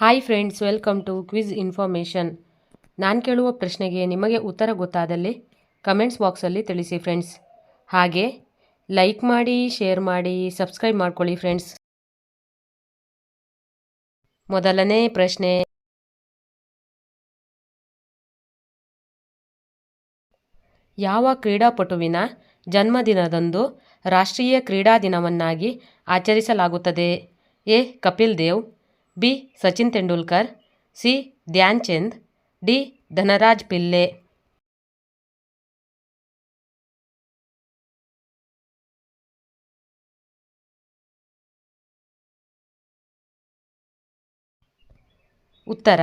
Hi friends welcome to quiz information ನಾನು ಕೇಳುವ ಪ್ರಶ್ನೆಗೆ ನಿಮಗೆ ಉತ್ತರ ಗೊತ್ತಾದಲ್ಲಿ ಕಮೆಂಟ್ಸ್ ಬಾಕ್ಸಲ್ಲಿ ತಿಳಿಸಿ ಫ್ರೆಂಡ್ಸ್ ಹಾಗೆ ಲೈಕ್ ಮಾಡಿ ಶೇರ್ ಮಾಡಿ ಸಬ್ಸ್ಕ್ರೈಬ್ ಮಾಡ್ಕೊಳ್ಳಿ ಫ್ರೆಂಡ್ಸ್ ಮೊದಲನೇ ಪ್ರಶ್ನೆ. ಯಾವ ಕ್ರೀಡಾಪಟುವಿನ ಜನ್ಮದಿನದಂದು ರಾಷ್ಟ್ರೀಯ ಕ್ರೀಡಾ ದಿನವನ್ನಾಗಿ ಆಚರಿಸಲಾಗುತ್ತದೆ? A. Kapil Dev B. Sachin Tendulkar, C. Dhyan Chand D. Dhanraj Pillay. ಉತ್ತರ,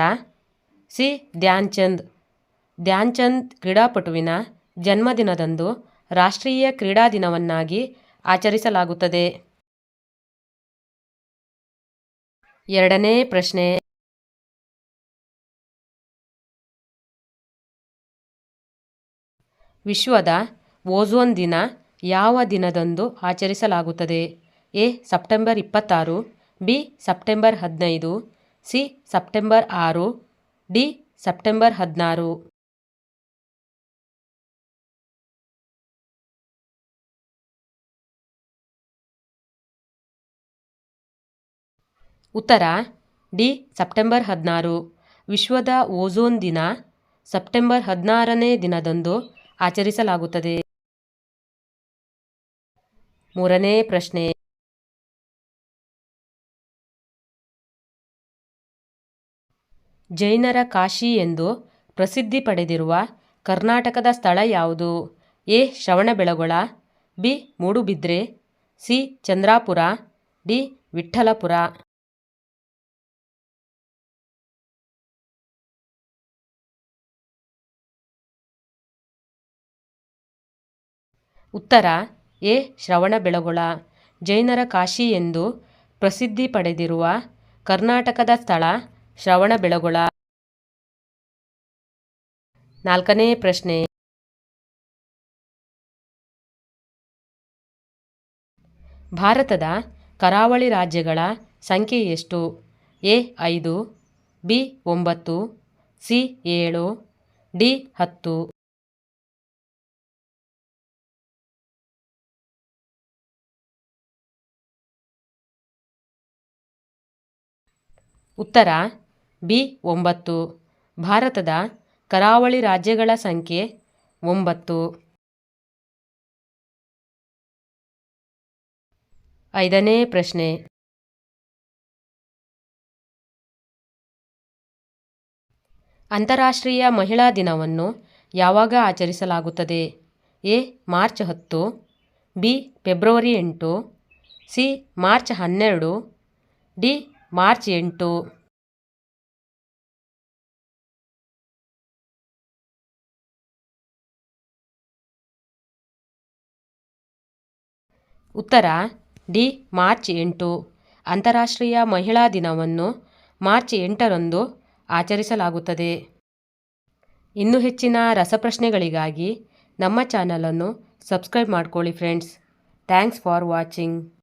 ಸಿ. ಧ್ಯಾನ್ ಚಂದ್ ಧ್ಯಾನ್ ಚಂದ್ ಕ್ರೀಡಾಪಟುವಿನ ಜನ್ಮದಿನದಂದು ರಾಷ್ಟ್ರೀಯ ಕ್ರೀಡಾ ದಿನವನ್ನಾಗಿ ಆಚರಿಸಲಾಗುತ್ತದೆ. ಎರಡನೇ ಪ್ರಶ್ನೆ. ವಿಶ್ವದ ಓಝೋನ್ ದಿನ ಯಾವ ದಿನದಂದು ಆಚರಿಸಲಾಗುತ್ತದೆ? ಎ, ಸೆಪ್ಟೆಂಬರ್ ಇಪ್ಪತ್ತಾರು, ಬಿ, ಸೆಪ್ಟೆಂಬರ್ ಹದಿನೈದು, ಸಿ, ಸೆಪ್ಟೆಂಬರ್ ಆರು, ಡಿ, ಸೆಪ್ಟೆಂಬರ್ ಹದಿನಾರು. ಉತ್ತರ, ಡಿ, ಸೆಪ್ಟೆಂಬರ್ ಹದಿನಾರು. ವಿಶ್ವದ ಓಝೋನ್ ದಿನ, ಸೆಪ್ಟೆಂಬರ್ ಹದಿನಾರನೇ ದಿನದಂದು ಆಚರಿಸಲಾಗುತ್ತದೆ. ಮೂರನೇ ಪ್ರಶ್ನೆ. ಜೈನರ ಕಾಶಿ ಎಂದು ಪ್ರಸಿದ್ಧಿ ಪಡೆದಿರುವ ಕರ್ನಾಟಕದ ಸ್ಥಳ ಯಾವುದು? A, Shravanabelagola, B, Moodbidri, C, Chandrapura, D, Vitthalapura. ಉತ್ತರ, ಎ ಶ್ರವಣಬೆಳಗೊಳ ಜೈನರ ಕಾಶಿ ಎಂದು ಪ್ರಸಿದ್ಧಿ ಪಡೆದಿರುವ ಕರ್ನಾಟಕದ ಸ್ಥಳ ಶ್ರವಣಬೆಳಗೊಳ ನಾಲ್ಕನೇ ಪ್ರಶ್ನೆ. ಭಾರತದ ಕರಾವಳಿ ರಾಜ್ಯಗಳ ಸಂಖ್ಯೆ ಎಷ್ಟು? ಎ, ಐದು, ಬಿ, ಒಂಬತ್ತು, ಸಿ, ಏಳು, ಡಿ, ಹತ್ತು. ಉತ್ತರ, ಬಿ, ಒಂಬತ್ತು, ಭಾರತದ ಕರಾವಳಿ ರಾಜ್ಯಗಳ ಸಂಖ್ಯೆ ಒಂಬತ್ತು. ಐದನೇ ಪ್ರಶ್ನೆ. ಅಂತಾರಾಷ್ಟ್ರೀಯ ಮಹಿಳಾ ದಿನವನ್ನು ಯಾವಾಗ ಆಚರಿಸಲಾಗುತ್ತದೆ? ಎ, ಮಾರ್ಚ್ ಹತ್ತು, ಬಿ, ಫೆಬ್ರವರಿ ಎಂಟು, ಸಿ, ಮಾರ್ಚ್ ಹನ್ನೆರಡು, ಡಿ ಮಾರ್ಚ್ ಎಂಟು. ಉತ್ತರ, ಡಿ, ಮಾರ್ಚ್ ಎಂಟು. ಅಂತಾರಾಷ್ಟ್ರೀಯ ಮಹಿಳಾ ದಿನವನ್ನು ಮಾರ್ಚ್ ಎಂಟರಂದು ಆಚರಿಸಲಾಗುತ್ತದೆ. ಇನ್ನು ಹೆಚ್ಚಿನ ರಸಪ್ರಶ್ನೆಗಳಿಗಾಗಿ ನಮ್ಮ ಚಾನಲನ್ನು ಸಬ್ಸ್ಕ್ರೈಬ್ ಮಾಡ್ಕೊಳ್ಳಿ ಫ್ರೆಂಡ್ಸ್. Thanks for watching.